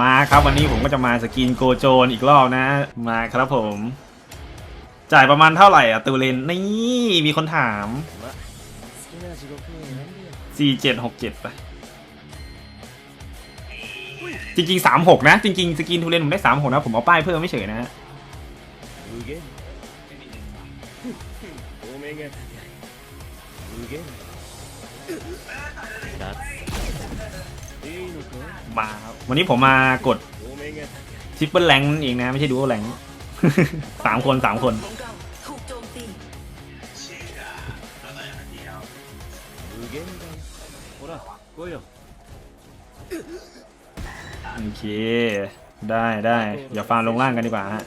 มาครับวันนี้ผมก็จะมาสกินโกโจนอีกรอบนะ มาครับผม จ่ายประมาณเท่าไหร่อะตูเลนนี่มีคนถาม 4767ไปจริงๆ 36 นะ จริงๆ สกินทูเรนผมได้ 36 นะ ผมเอาป้ายเพิ่มไม่เฉยนะฮะ มาครับวันนี้ผมมากดทิปเปิลแลงเองนะ ไม่ใช่ดูแลงสามคนสามคนโอเค ได้ได้อย่าฟาร์มลงล่างกันดีกว่าฮะ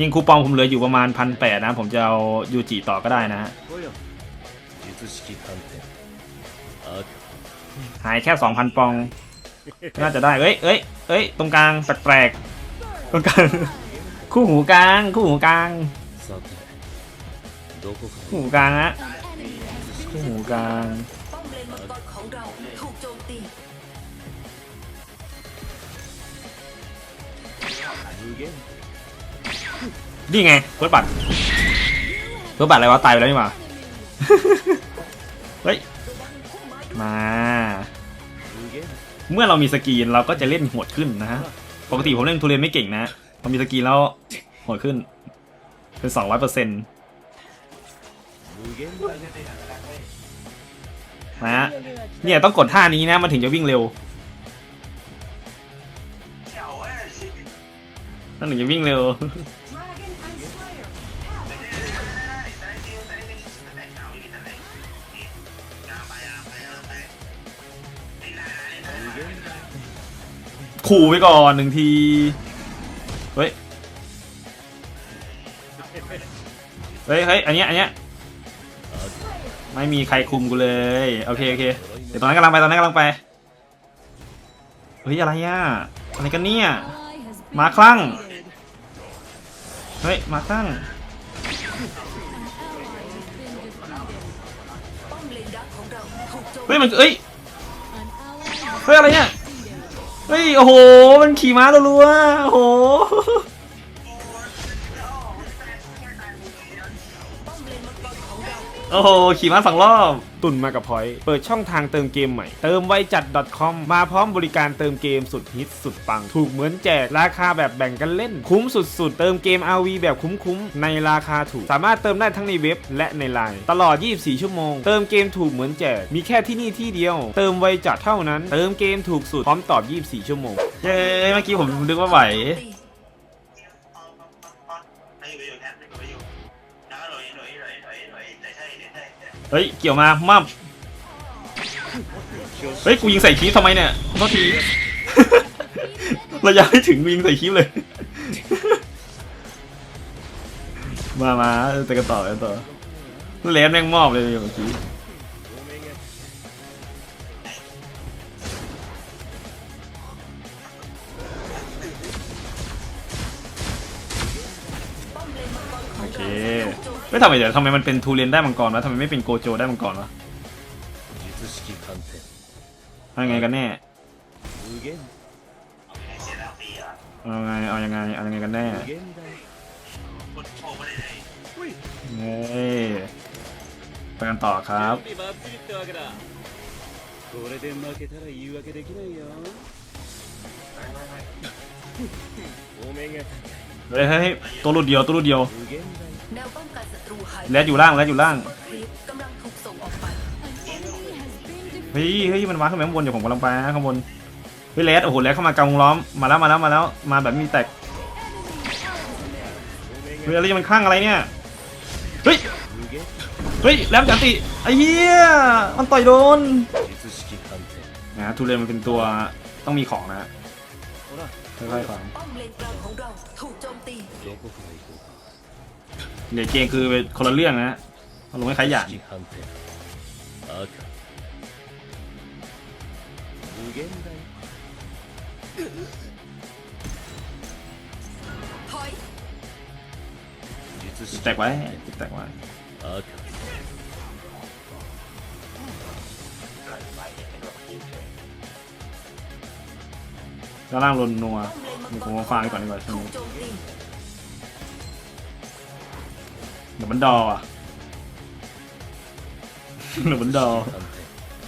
ยิ่งคูปองผมเหลืออยู่ประมาณพันแปดนะ ผมจะเอายูจิต่อก็ได้นะฮะ หายแค่สองพันปอง น่าจะได้ เอ้ยเอ้ยเอ้ย ตรงกลางแปลกตรงกลาง คู่หูกลาง คู่หูกลาง คู่หูกลางฮะ คู่หูกลางนี่ไงเพื่อดบัตรเพื่อดบัตรอะไรวะ ตายไปแล้วนี่มาเฮ้ย มา เมื่อเรามีสกีนเราก็จะเล่นโหดขึ้นนะฮะ ปกติผมเล่นทุเรียนไม่เก่งนะ พอมีสกีนแล้วโหดขึ้น เป็นสองร้อยเปอร์เซ็นต์นะฮะ เนี่ยต้องกดท่านี้นะมันถึงจะวิ่งเร็วนั่นถึงจะวิ่งเร็ว ขู่ไปก่อนหนึ่งที เฮ้ย เฮ้ยเฮ้ยอันเนี้ยอันเนี้ยไม่มีใครคุมกูเลย โอเค โอเค เดี๋ยวตอนนั้นกำลังไป ตอนนั้นกำลังไป เฮ้ย อะไรอะอะไรกันเนี่ย มาคลั่ง เฮ้ย มาคลั่ง เฮ้ย มันเอ้ย เฮ้ย อะไรเนี่ย เฮ้ยโอ้โห มันขี่ม้ารัวโอ้โห โอ้โห ขี่ม้าสองรอบ ตุนมากับพอยต์เปิดช่องทางเติมเกมใหม่ เติมไวจัด .com มาพร้อมบริการเติมเกมสุดฮิตสุดปัง ถูกเหมือนแจกราคาแบบแบ่งกันเล่น คุ้มสุดๆ เติมเกม RV แบบคุ้มๆ ในราคาถูก สามารถเติมได้ทั้งในเว็บและในไลน์ตลอด 24 ชั่วโมง เติมเกมถูกเหมือนแจก มีแค่ที่นี่ที่เดียว เติมไวจัดเท่านั้น เติมเกมถูกสุดพร้อมตอบ 24 ชั่วโมง เย้ เมื่อกี้ผมนึกว่าไหว เฮ้ย เกี่ยวมามับเฮ้ย กูยิงใส่คีฟทำไมเนี่ยโทษทีระยะไม่ถึงกูยิงใส่คีฟเลย มามาแต่กันต่อกันต่อแลนแม่งมอบเลยเมื่อกี้ ไม่ทำไมเดี๋ยวทำไมมันเป็นทูเรนได้มังกรวะทำไมไม่เป็นโกโจได้มังกรวะเอายังไงกันแน่เอาไงเอายังไงเอายังไงกันแน่เฮ้ยไปกันต่อครับเฮ้ยตัวรุ่เดียวตัวรุ่เดียว แนรดอยู่ล่างแรดอยู่ล่างพี่เฮ้ยเฮ้ยมันวางขึ้นมาข้างบนเดี๋ผมกำลังไปนะข้างบนเฮ้ยแรดโอ้โหแรดเข้ามากลางล้อมมาแล้วมาแล้วมาแล้วมาแบบมีแตกเฮ้ยอะไรมันข้างอะไรเนี่ยเฮ้ยเฮ้ยแรดจันติไอ้เหี้ยมันต่อยโดนนะทุเรียนมันเป็นตัวต้องมีของนะค่อยๆฟัง เดี๋ยวเกมคือคนละเรื่องนะฮะลงให้ขายอยางอีกแตกไว้แตกไว้ก็ล่างลนนัวมีของฟางก่อนดีกว่าช่วงนี้ เดี๋ยวมันดออะเดี๋ยวมันดอ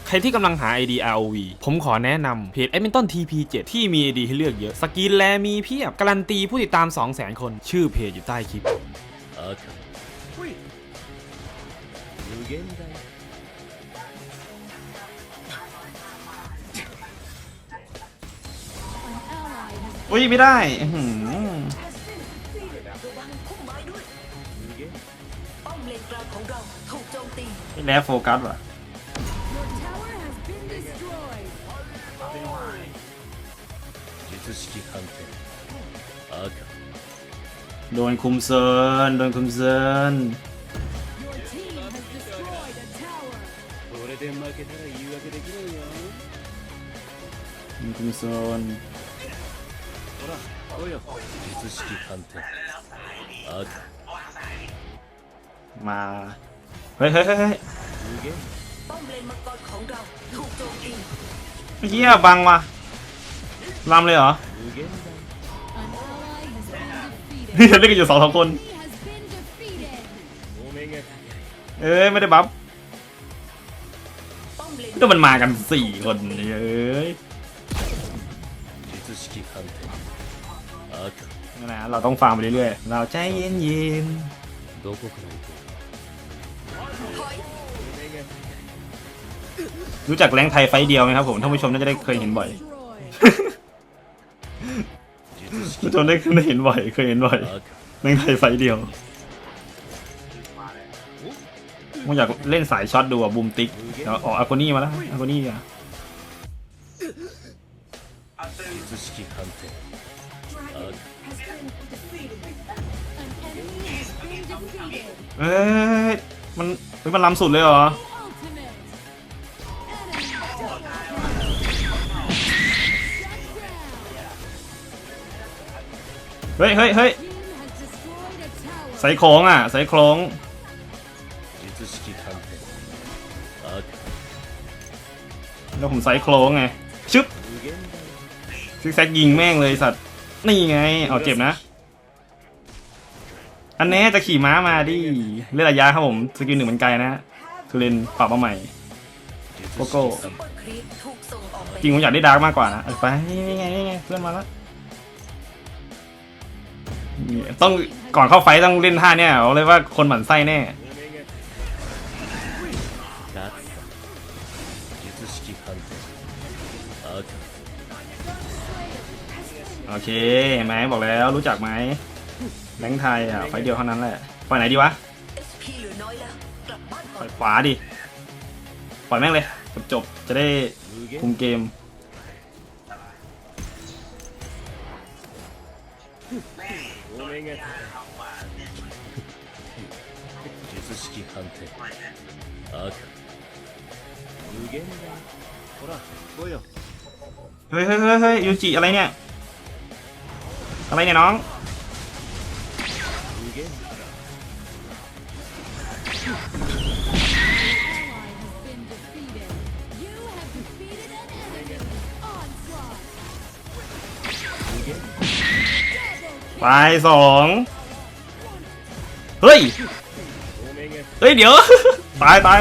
ใครที่กำลังหา ID ROV ผมขอแนะนำเพจ Edmonton TP7 ที่มี ID ให้เลือกเยอะ สกินแลมีเพียบ การันตีผู้ติดตาม 200,000 คน ชื่อเพจอยู่ใต้คลิป Okay. Wait. อุ้ยไม่ได้ พี่แนฟโฟกัสว่ะโดนคุมเซินโดนคุมเซินมันคุมเซินมา เฮ้ยเฮ้ยเฮ้ย เมังอกี้ฮียบังว่ะลำเลยเหรอ นี่เล่นกันอยู่สองสองคน เอ้ยไม่ได้บัฟก็มันมากันสี่คนเอยนะเราต้องฟาร์มไปเรื่อยๆ เราใจเย็นๆ รู้จักแรงไทยไฟเดียวไหมครับผมท่านผู้ชมน่าจะได้เคยเห็นบ่อยผู้ชมได้เคยเห็นบ่อยเคยเห็นบ่อยแรงไทยไฟเดียวผมอยากเล่นสายช็อตดูอะบูมติ๊กออกอาโกนี่มาแล้วอาโกนี่อะเอ้ยมันมันล้ำสุดเลยเหรอ เฮ้ยเฮ้ยเฮ้ยใส่ของอะ ใส่ของแล้วผมใส่คลองไง ชึบซิกแซกยิงแม่งเลยสัตว์ นี่ไง เอาเจ็บนะ อันนี้จะขี่ม้ามาดิ เล่นระยะครับผม สกิลหนึ่งมันไกลนะคือเรนปรับมาใหม่โกโก้จริงผมอยากได้ดาร์กมากกว่านะ ไป นี่ไงนี่ไงเพื่อนมาแล้ว ต้องก่อนเข้าไฟต้องเล่นท่าเนี่ยเอาเลยว่าคนหมั่นไส้แน่โอเคไหมบอกแล้วรู้จักไหมแบงค์ไทยอะไฟเดียวเท่านั้นแหละปล่อยไหนดีวะปล่อยขวาดิปล่อยแม่งเลยจบจบจะได้คุมเกม お目が術式反転赤無限大ほら来いよ เฮ้ยเฮ้ยเฮ้ยเฮ้ยยูจิอะไรเนี่ย อะไรเนี่ยน้อง ไปสองเฮ้ย เฮ้ย เดี๋ยว ตายตาย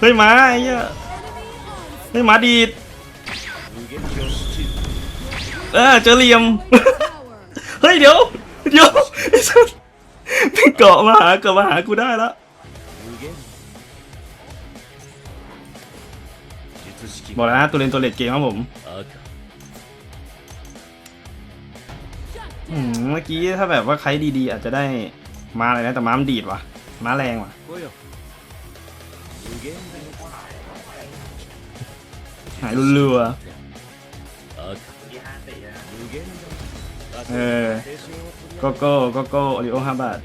เฮ้ยมาไอ้เหี้ยเฮ้ยมาดีดเออเจอเหลี่ยม เฮ้ยเดี๋ยว เดี๋ยวไอ้สัสเกาะมาหาเกาะมาหากูได้ละบอกแล้วนะตัวเลนตัวเล็กเกมครับผม เมื่อกี้ถ้าแบบว่าใครดีๆ อาจจะได้มาอะไรนะแต่ม้ามดีดว่ะ ม้าแรงว่ะ หายเรือเออโกโก้โกโก้โอริโอห้าบาท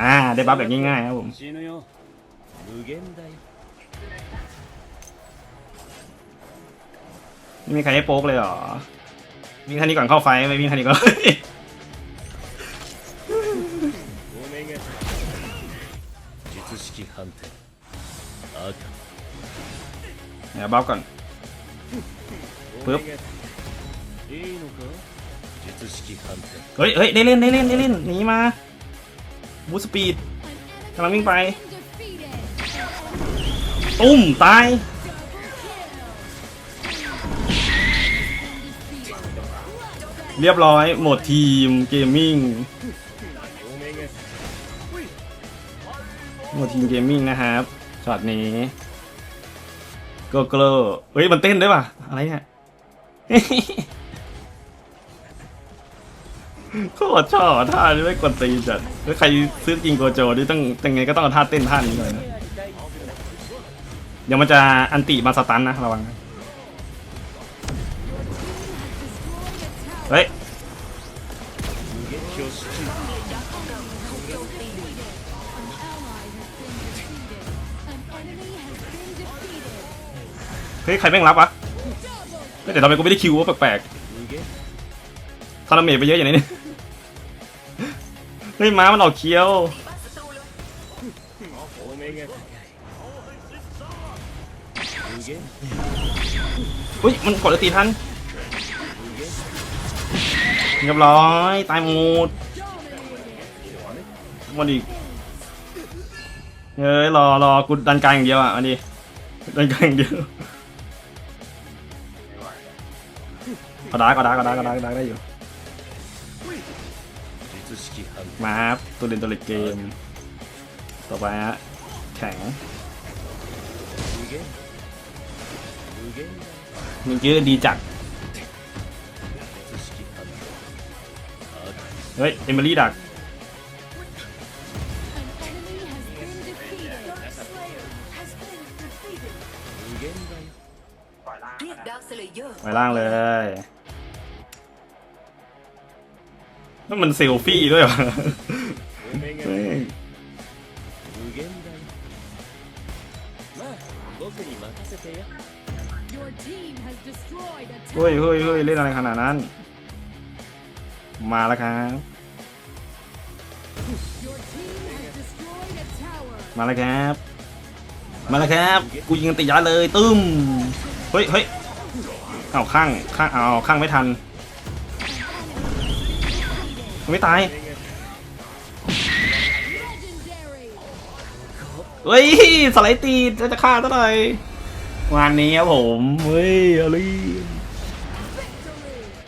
อ่า ได้บัฟแบบง่ายๆครับผม ไม่มีใครให้โป๊กเลยเหรอวิ่งคันนี้ก่อนเข้าไฟไม่วิ่งคันนี้ก่อนเดี๋ยวบ้ฟก่อนปึ๊บเฮ้ยเฮ้ยได้เล่นได้เล่นได้เล่นหนีมาบูสปีดกำลังวิ่งไปตุ้มตาย เรียบร้อย หมดทีมเกมมิ่งหมดทีมเกมมิ่งนะครับช็อตนี้โกโก้เฮ้ย มันเต้นได้ป่ะ อะไรเนี่ยโคตรชอบท่านี้ไม่กดตีจัดถ้าใครซื้อกิงโกโจนี่ต้องยังไงก็ต้องเอาท่าเต้นท่านี้เลยนะ เดี๋ยวมันจะอันติมาสตันนะระวังนะ ฮ้ยเฮ้ยใครแม่งรับวะแต่ทำไมกูไม่ได้คิววะแปลกๆทาราเมจไปเยอะอย่างนี้เนี่ยเฮ้ยม้ามันออกเคี้ยวอุ้ยมันกดตีทัน เรียบร้อย ตายหมดมาดิเฮ้ยรอรอกูดันกลางอย่างเดียวอะมาดิดันกลางอย่างเดียวกระด้กระด้กระด้กระดาก็ได้ได้อยู่มาครับตัวเล่นตัวเล็กเกม ต่อไปฮะแข็งมึงอกี้ดีจัด เฮ้ย เอมิลี่ดัก ไปล่างเลยนั่นมันเซลฟี่ด้วยเหรอเฮ้ยเฮ้ยเฮ้ยเล่นอะไรขนาดนั้น มาแล้วครับ มาแล้วครับ มาแล้วครับ กูยิงติดยัดเลยตึ้ม เฮ้ยเฮ้ยเอาข้างข้างเอาข้างไม่ทัน ไม่ตาย เฮ้ยสไลด์ตีจะฆ่าเท่าไหร่งนนี้ครับผม เฮ้ยอะไร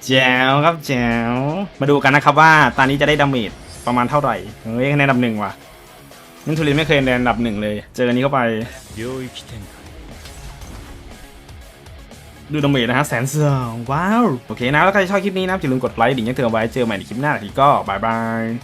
แจ๋วครับแจ๋วมาดูกันนะครับว่าตอนนี้จะได้ดาเมจประมาณเท่าไหร่เฮ้ยคะแนนดับหนึ่งว่ะนินทูลินไม่เคยแนนดับหนึ่งเลย เจออันนี้เข้าไปดูดาเมจนะฮะแสนเสือว้าว โอเคนะ แล้วใครชอบคลิปนี้นะอย่าลืมกดไลค์ดิ่งยังเตือไว้เจอใหม่ในคลิปหน้าทีก็บายบาย